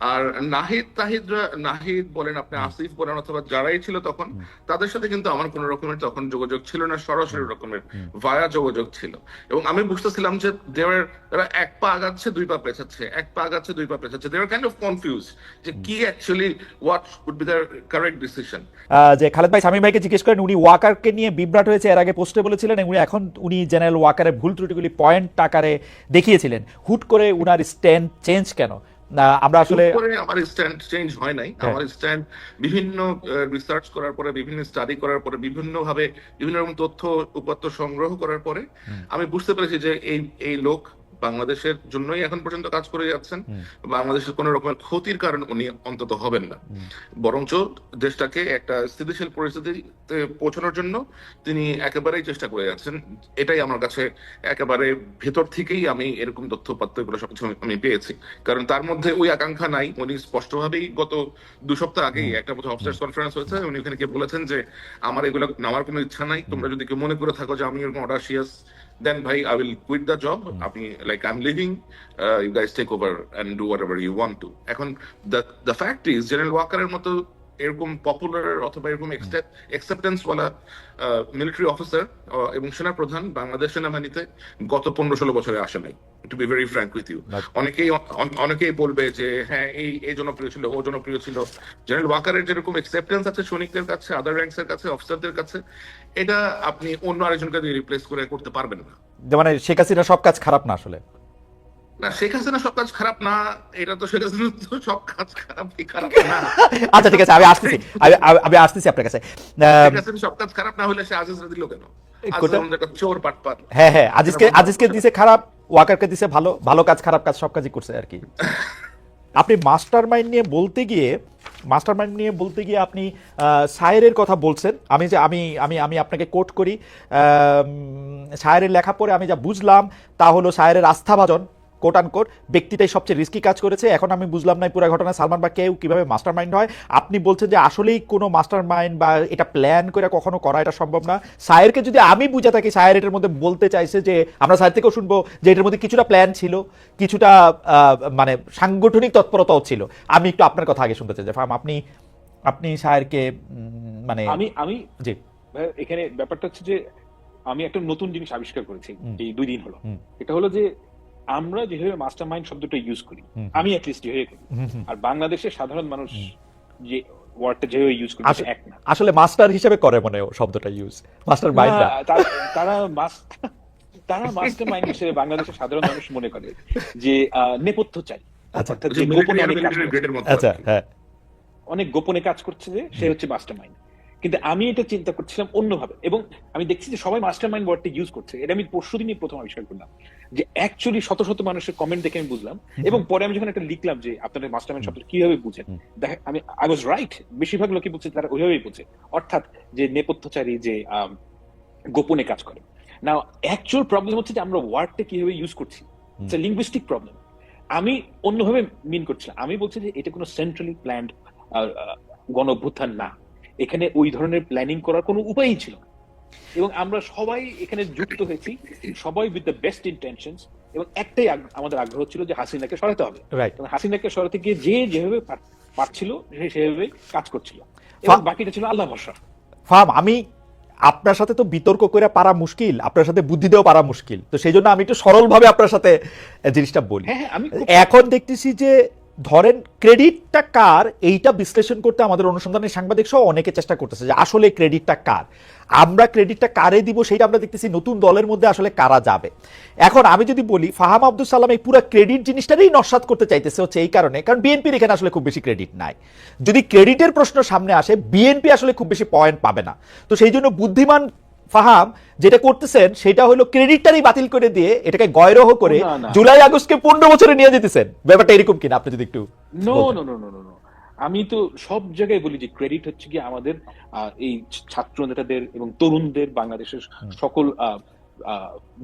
আর নাহিদ তাহিদরা নাহিদ বলেন আপনি আসিফ বলেন অথবা যারাই ছিল তখন তাদের সাথে কিন্তু আমার কোন রকমের তখন যোগাযোগ ছিল না সরাসরি রকমের ভায়া যোগাযোগ ছিল। এবং আমি বুঝতেছিলাম যে দেওয়ার তারা এক পা আগাচ্ছে দুই পা পেছাচ্ছে এক পা আগাচ্ছে দুই পা পেছাচ্ছে। দেওয়ার কাইন্ড অফ কনফিউজ যে কি actually what would be the correct decision যে খালেদ ভাই শামীম ভাইকে জিজ্ঞেস করেন উনি ওয়াকারকে নিয়ে বিভ্রাট হয়েছে এর আগে পোস্টে বলেছিলেন উনি এখন উনি জেনারেল ওয়াকারের ভুল ত্রুটিগুলি পয়েন্ট টাকারে দেখিয়েছিলেন। হুট করে উনার স্ট্যান্ড চেঞ্জ কেন? আমরা আসলে আমার স্ট্যান্ড চেঞ্জ হয় নাই হ্যাঁ। আমার স্ট্যান্ড বিভিন্ন রিসার্চ করার পরে বিভিন্ন স্টাডি করার পরে বিভিন্ন ভাবে বিভিন্ন রকম তথ্য উপাত্ত সংগ্রহ করার পরে আমি বুঝতে পেরেছি যে এই এই লোক বাংলাদেশের জন্যই এখন পর্যন্ত কাজ করে যাচ্ছেন। বাংলাদেশের কোন রকমের ক্ষতির কারণ উনি অন্তত হবেন না। বরঞ্চ দেশটাকে একটা স্থিতিশীল পরিস্থিতিতে পৌঁছানোর জন্য তিনি একেবারেই চেষ্টা করে যাচ্ছেন। এটাই আমার কাছে একেবারে ভেতর থেকেই আমি এরকম তথ্য উপাত্ত এগুলো সবকিছু আমি- আমি পেয়েছি। কারণ তার মধ্যে ওই আকাঙ্ক্ষা নাই। উনি স্পষ্টভাবেই গত দু সপ্তাহ আগেই একটা বোধ অফিসার্স কনফারেন্স হয়েছে। উনি ওখানে গিয়ে বলেছেন যে আমার এগুলো নেওয়ার কোনো ইচ্ছা নাই। তোমরা যদি কেউ মনে করে থাকো যে আমি এরকম অডাসিয়াস দেন ভাই I will quit the job আপনি like I am leaving you guys take over and do whatever you want to এখন the the fact is general ওয়াকারের মতো এরকম পপুলার অথবা এরকম অ্যাকসেপ্টেন্স ওয়ালা মিলিটারি অফিসার এবং সেনা প্রধান বাংলাদেশ সেনাবাহিনীতে গত পনেরো ষোলো বছরে আসে নাই। To be very frank with you অনেকেই অনেকেই বলবে যে হ্যাঁ এই এই জনপ্রিয় ছিল ও জনপ্রিয় ছিল। জেনারেল ওয়াকারের যেরকম অ্যাকসেপ্টেন্স আছে সৈনিকদের কাছে আদার র্যাঙ্কস এর কাছে অফিসারদের কাছে এটা আপনি অন্য আরেকজনকে দিয়ে রিপ্লেস করে করতে পারবেন না। মানে শেখ হাসিনা সব কাজ খারাপ না আসলে। না শেখ হাসিনা সব কাজ খারাপ না এটা তো শেখ হাসিনা তো সব কাজ খারাপ খারাপ না। আচ্ছা ঠিক আছে আমি আসতেছি আমি- আসতেছি আপনার কাছে। সব কাজ খারাপ না হলে সে আজিজরা দিল কেন হ্যাঁ হ্যাঁ আজিজকে আজিজকে দিছে খারাপ ওয়াকারকে দিছে ভালো ভালো কাজ খারাপ কাজ সব কাজই করছে আর কি। আপনি মাস্টার মাইন্ড নিয়ে বলতে গিয়ে মাস্টার মাইন্ড নিয়ে বলতে গিয়ে আপনি আহ, সায়েরের কথা বলছেন। আমি যে আমি আমি আমি আপনাকে কোট করি সায়েরের লেখা পড়ে আমি যা বুঝলাম তা হলো সায়েরের আস্থাভাজন। কোট আন কোট ব্যক্তিটাই সবচেয়ে রিস্কি কাজ করেছে। এখন আমি বুঝলাম না পুরো ঘটনা সালমান বা কেউ কীভাবে মাস্টার মাইন্ড হয়। আপনি বলছেন যে আসলেই কোনো মাস্টার মাইন্ড বা এটা প্ল্যান করে কখনো করা এটা সম্ভব না। সায়েরকে যদি আমি বুঝে থাকি সায়ের এটার মধ্যে বলতে চাইছে যে আমরা সায়ের থেকেও শুনব যে এটার মধ্যে কিছুটা প্ল্যান ছিল কিছুটা মানে সাংগঠনিক তৎপরতাও ছিল। আমি একটু আপনার কথা আগে শুনতে চাই। যে ফার্ম আপনি আপনি সায়েরকে মানে আমি আমি জি। এখানে ব্যাপারটা হচ্ছে যে আমি একটা নতুন জিনিস আবিষ্কার করেছি এই দুই দিন হলো। এটা হলো যে আমরা যেভাবে মাস্টার মাইন্ড শব্দটা ইউজ করি আমি অ্যাটলিস্ট যেভাবে করি। আর বাংলাদেশের সাধারণ মানুষ যে ওয়ার্ডটা যেভাবে ইউজ করি আসলে- এক না। আসলে মাস্টার হিসেবে করে মনে শব্দটা ইউজ মাস্টার মাইন্ড তারা মাস- তারা মাস্টার মাইন্ড হিসেবে বাংলাদেশের সাধারণ মানুষ মনে করে যে আহ, নেপথ্য চাই। আচ্ছা। অর্থাৎ যে যে গোপনে অনেক কাজ করছে। আচ্ছা হ্যাঁ। অনেক গোপনে কাজ করছে যে সে হচ্ছে মাস্টার মাইন্ড কিন্তু আমি এটা চিন্তা করছিলাম অন্যভাবে। এবং আমি দেখছি যে সবাই মাস্টার মাইন্ড ওয়ার্ডটা ইউজ করছে। এটা আমি পরশু দিনই প্রথম আবিষ্কার করলাম। যে অ্যাকচুয়ালি শত শত মানুষের কমেন্ট দেখে আমি বুঝলাম। এবং পরে আমি যখন একটা লিখলাম যে আপনাদের মাস্টার মাইন্ড শব্দ কীভাবে বুঝেন হুম। দেখ আমি আই ওয়াজ রাইট বেশিরভাগ লোকই বুঝছে তারা ওইভাবেই বুঝে। অর্থাৎ যে নেপথ্যচারী যে গোপনে কাজ করে। না অ্যাকচুয়াল প্রবলেম হচ্ছে যে আমরা ওয়ার্ডটা কীভাবে ইউজ করছি। লিঙ্গুইস্টিক প্রবলেম আমি অন্যভাবে মিন করছিলাম। আমি বলছি যে এটা কোনো সেন্ট্রালি প্ল্যান্ড গণ অভ্যুত্থান না। এখানে ওই ধরনের প্ল্যানিং করার কোনো উপায়ই ছিল না। এবং আমরা সবাই এখানে যুক্ত হয়েছি সবাই উইথ দ্য বেস্ট ইন্টেনশনস এবং একটাই আমাদের আগ্রহ ছিল যে হাসিনাকে সরাতে হবে। হাসিনাকে সরাতে গিয়ে যে যেভাবে পার- পারছিল সেভাবে কাজ করছিল। এবং বাকিটা ছিল আল্লাহ ভরসা। ফার্ম আমি আপনার সাথে তো বিতর্ক করে পারা মুশকিল আপনার সাথে বুদ্ধি দেওয়া পারা মুশকিল। তো সেই জন্য আমি একটু সরলভাবে আপনার সাথে জিনিসটা বলি। হ্যাঁ হ্যাঁ আমি এখন দেখতেছি যে ধরেন ক্রেডিটটা কার? এইটা বিশ্লেষণ করতে আমাদের অনুসন্ধানের সাংবাদিক সহ অনেকে চেষ্টা করতেছে যে আসলে ক্রেডিটটা কার? আমরা ক্রেডিটটা কারে দিব সেটা আমরা দেখতেছি নতুন দলের মধ্যে আসলে কারা যাবে। এখন আমি যদি বলি, ফাহাম আব্দুল সালাম এই পুরো ক্রেডিট জিনিসটারই নস্বাত করতে চাইতেছে হচ্ছে এই কারণে, কারণ বিএনপির এখানে আসলে খুব বেশি ক্রেডিট নাই। যদি ক্রেডিটের প্রশ্ন সামনে আসে, বিএনপি আসলে খুব বেশি পয়েন্ট পাবে না। তো সেই জন্য বুদ্ধিমান ফাহাম যেটা করতেছেন সেটা হলো ক্রেডিটটারই বাতিল করে দিয়ে এটাকে গয়রহ করে। জুলাই আগস্টকে পনেরো বছরে নিয়ে যেতেছেন। ব্যাপারটা এরকম কিনা আপনি যদি একটু no no no no no আমি তো সব জায়গায় বলি যে ক্রেডিট হচ্ছে কি আমাদের এই ছাত্র নেতাদের এবং তরুণদের বাংলাদেশের সকল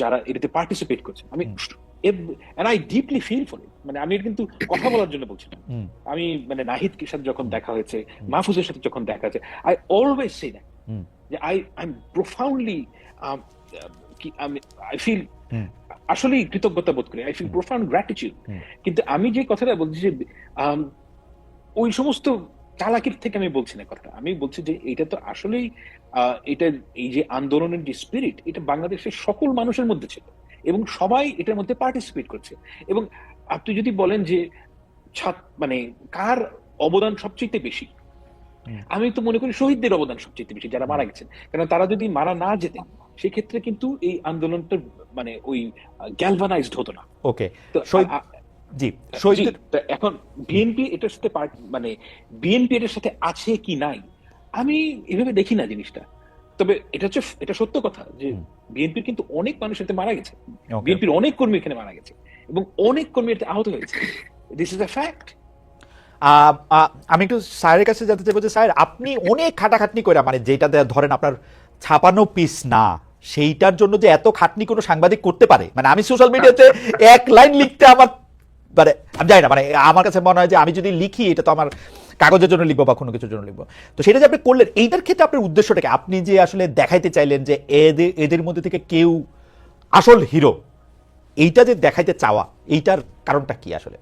যারা এটাতে পার্টিসিপেট করছে। আমি আই ডিপলি ফিল ফর মানে আমি কিন্তু কথা বলার জন্য বলছি না। আমি মানে নাহিদ সাথে যখন দেখা হয়েছে মাহফুজের সাথে যখন দেখা হয়েছে আই অলওয়েজ সে দ্যাট। যে আই আই এম প্রোফাউন্ডলি আমি আই ফিল। আসলেই কৃতজ্ঞতা বোধ করি। আই ফিল প্রোফাউন্ড গ্র্যাটিচিউড কিন্তু আমি যে কথাটা বলছি যে আম, ওই সমস্ত চালাকির থেকে আমি বলছি না কথা আমি বলছি যে এটা তো আসলেই আহ, এটা এই যে আন্দোলনের যে স্পিরিট এটা বাংলাদেশের সকল মানুষের মধ্যে ছিল এবং সবাই এটার মধ্যে পার্টিসিপেট করছে। এবং আপনি যদি বলেন যে ছাত্র মানে কার অবদান সবচেয়ে বেশি। আমি তো মনে করি শহীদদের অবদান সবচেয়ে বেশি যারা মারা গেছেন। কারণ তারা যদি মারা না যেতেন সেক্ষেত্রে কিন্তু এই আন্দোলনটা মানে ওই গ্যালভানাইজড হতো না। ওকে। জি শহীদ এখন বিএনপি এটার সাথে মানে বিএনপি এটার সাথে আছে কি নাই আমি এভাবে দেখি না জিনিসটা। তবে এটা হচ্ছে এটা সত্য কথা যে। বিএনপির কিন্তু অনেক মানুষ এতে মারা গেছে। বিএনপির অনেক কর্মী এখানে মারা গেছে এবং অনেক কর্মী এতে আহত হয়েছে। দিস ইজ আ ফ্যাক্ট আমি একটু স্যারের কাছে জানতে চাইব যে স্যার, আপনি অনেক খাটাখাটনি করে মানে যেটা ধরেন আপনার ছাপানো পিস না, সেইটার জন্য যে এত খাটনি কোনো সাংবাদিক করতে পারে? মানে আমি সোশ্যাল মিডিয়াতে এক লাইন লিখতে আমার মানে আমি জানি না মানে আমার কাছে মনে হয় যে আমি যদি লিখি, এটা তো আমার কাগজের জন্য লিখব বা কোনো কিছুর জন্য লিখব। তো সেটা যে আপনি করলেন, এইটার ক্ষেত্রে আপনার উদ্দেশ্যটা কি? আপনি যে আসলে দেখাইতে চাইলেন যে এদের এদের মধ্যে থেকে কেউ আসল হিরো এইটা যে দেখাইতে চাওয়া, এইটার কারণটা কি আসলে?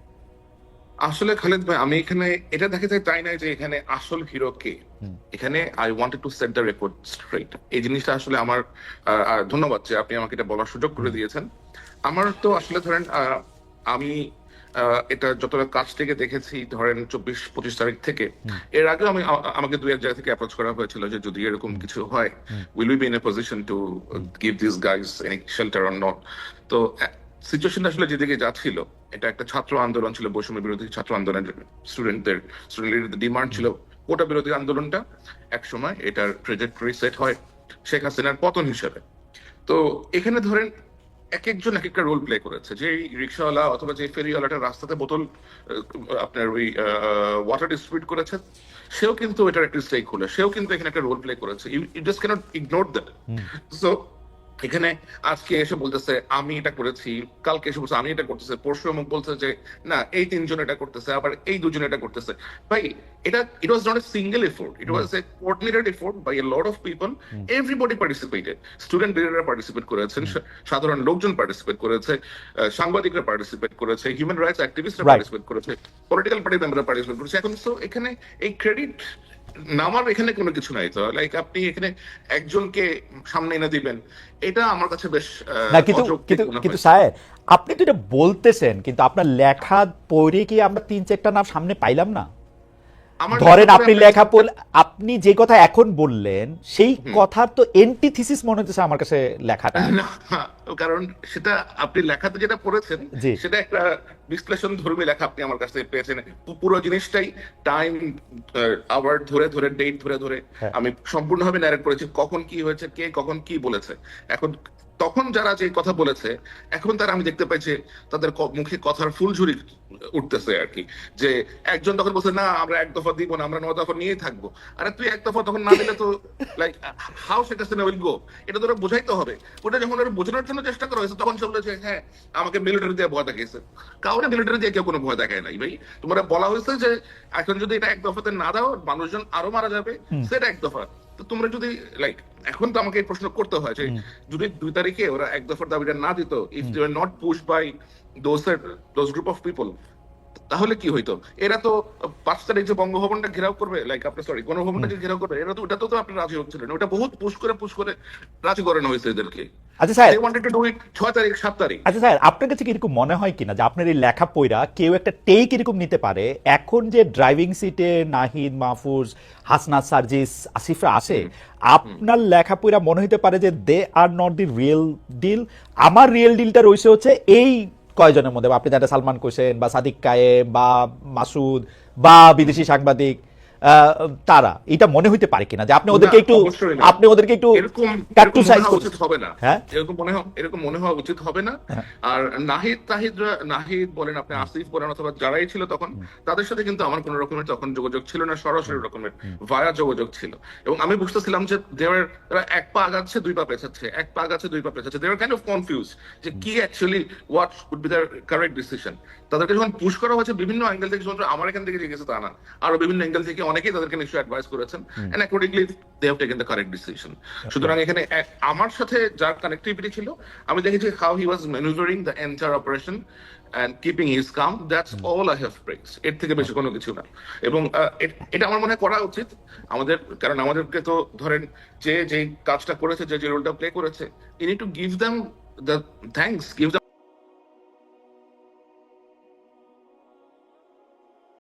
আসলে খালেদ ভাই আমি এখানে এটা দেখাতে চাই নাই যে এখানে আসল হিরো কে? এখানে I wanted to set the record straight এই জিনিসটা আসলে আমার ধন্যবাদ যে আপনি আমাকে এটা বলার সুযোগ করে দিয়েছেন। আমার তো আসলে ধরেন আমি এটা যতটা কাছ থেকে দেখেছি ধরেন চব্বিশ পঁচিশ তারিখ থেকে এর আগে আমি আমাকে দুই এক জায়গা থেকে অ্যাপ্রোচ করা হয়েছিল যে যদি এরকম কিছু হয় will we be in a position to give this guys any shelter or not তো সিচুয়েশনটা আসলে যেদিকে যাচ্ছিল এটা একটা ছাত্র আন্দোলন ছিল বৈষম্য বিরোধী ছাত্র আন্দোলনের স্টুডেন্টদের স্টুডেন্টদের ডিমান্ড ছিল কোটা বিরোধী আন্দোলনটা এক সময় এটার ট্রেজেক্টরি সেট হয় শেখ হাসিনার পতন হিসেবে। তো এখানে ধরেন এক একজন এক একটা রোল প্লে করেছে যে রিক্সাওয়ালা অথবা যে ফেরিওয়ালাটা রাস্তাতে বোতল আপনার ওই ওয়াটার ডিস্ট্রিবিউট করেছে সেও কিন্তু এটার একটা স্টেক হলো সেও কিন্তু এখানে একটা রোল প্লে করেছে। You just can't ignore that so এখানে আজকে এসে বলতেছে আমি এটা করেছি কালকে এসে বলছে আমি এটা করতেছে। পরশু অমুক বলছে যে না এই তিনজন এটা করতেছে আবার এই দুজন এটা করতেছে। ভাই এটা it was not a single effort it was a coordinated effort by a lot of people everybody participated student লিডাররা participate করেছেন সাধারণ লোকজন পার্টিসিপেট করেছে সাংবাদিকরা পার্টিসিপেট করেছে হিউম্যান রাইটস অ্যাক্টিভিস্টরা পার্টিসিপেট করেছে পলিটিক্যাল পার্টি মেম্বাররা পার্টিসিপেট করেছে। এখন তো এখানে এই ক্রেডিট নামার এখানে কোনো কিছু নাই তো লাইক আপনি এখানে একজনকে সামনে এনে দিবেন এটা আমার কাছে বেশ না কিন্তু কিন্তু কিন্তু স্যার আপনি তো এটা বলতেছেন কিন্তু আপনার লেখা পড়ে কি আমরা তিন চারটা নাম সামনে পাইলাম না? ধরেন আপনি লেখা পড়লে আপনি যে কথা এখন বললেন সেই কথার তো এন্টিথিসিস মনে হচ্ছে আমার কাছে লেখাটা কারণ সেটা আপনি লেখাতে যেটা পড়েছেন। সেটা একটা বিশ্লেষণ ধর্মী লেখা আপনি আমার কাছ থেকে পেয়েছেন পুরো জিনিসটাই টাইম আওয়ার ধরে ধরে ডেট ধরে ধরে হ্যাঁ। আমি সম্পূর্ণভাবে ন্যারেট করেছি কখন কি হয়েছে কে কখন কি বলেছে এখন তখন যারা যে কথা বলেছে এখন তারা আমি দেখতে পাই যে তাদের মুখে কথার ফুলঝুরি উঠতেছে আর কি। যে একজন তখন বলছে না আমরা এক দফা দিব না আমরা নয় দফা নিয়েই থাকব। আরে তুই এক দফা তখন না দিলে তো লাইক হাউ সেটা উইল গো এটা তো ওরা বোঝাইতে হবে। ওটা যখন ওরা বোঝানোর জন্য চেষ্টা করা হয়েছে তখন সে বলেছে হ্যাঁ আমাকে মিলিটারি দিয়ে ভয় দেখিয়েছে কাউরে মিলিটারি দিয়ে কেউ কোনো ভয় দেখায় নাই ভাই। তোমরা বলা হয়েছে যে এখন যদি এটা এক দফাতে না দাও মানুষজন আরও মারা যাবে। সেটা এক দফা। তো তোমরা যদি লাইক এখন তো আমাকে এই প্রশ্ন করতে হয় যে যদি দুই তারিখে ওরা এক দফার দাবিটা না দিত if they not push by those those group of people তাহলে কি হইতো? এরা তো পাঁচ তারিখ যে বঙ্গভবনটা ঘেরাও করবে লাইক আপনার সরি গণভবনটা যে ঘেরাও করবে এরা তো ওটা তো তো আপনি রাজি হচ্ছিলেন ওটা বহুত পুশ করে পুশ করে রাজি করানো হয়েছে এদেরকে। আচ্ছা স্যার। তারিখ তারিখ। আচ্ছা স্যার আপনার কাছে কি এরকম মনে হয় কিনা যে আপনার এই লেখা পইরা কেউ একটা টেক এরকম নিতে পারে? এখন যে ড্রাইভিং সিটে নাহিদ মাহফুজ হাসনাত সার্জিস আসিফরা আসে আপনার লেখা পইরা মনে হতে পারে যে they are not the real deal আমার রিয়েল ডিলটা রয়েছে হচ্ছে এই কয়জনের মধ্যে? আপনি যারা সালমান কোসেন বা সাদিক কায়েম বা মাসুদ বা বিদেশি সাংবাদিক তারা এটা মনে হইতে পারে কিনা যে আপনি ওদেরকে একটু আপনি ওদেরকে একটু মনে সাইজ উচিত হবে না। হ্যাঁ? এরকম মনে এরকম মনে হওয়া উচিত হবে না। আর নাহিদ তাহিদরা নাহিদ বলেন আপনি আসিফ বলেন অথবা যারাই ছিল তখন তাদের সাথে কিন্তু আমার কোনো রকমের তখন যোগাযোগ ছিল না সরাসরি রকমের ভায়া যোগাযোগ ছিল। এবং আমি বুঝতেছিলাম যে দেওয়ার তারা এক পা আগাচ্ছে দুই পা পেছাচ্ছে। এক পা আগাচ্ছে দুই পা পেছাচ্ছে। দেওয়ার কাইন্ড অফ কনফিউজ যে কি actually what would be the correct decision তাদেরকে যখন পুশ করা হয়েছে বিভিন্ন অ্যাঙ্গেল থেকে শুধুমাত্র আমার এখান থেকে গেছে তা না। আরও বিভিন্ন অ্যাঙ্গেল থেকে অনেকেই তাদেরকে নিশ্চয়ই অ্যাডভাইস করেছেন and accordingly they have taken the correct decision সুতরাং এখানে আমার সাথে যার কানেক্টিভিটি ছিল আমি দেখেছি how he was manoeuvring the entire operation and keeping his calm that's all I have press এর থেকে বেশি কোনো কিছু না। এবং এটা আমার মনে হয় করা উচিত। আমাদের কারণ আমাদেরকে তো ধরেন যে যে কাজটা করেছে যে যে রোলটা প্লে করেছে you need to give them the thanks give the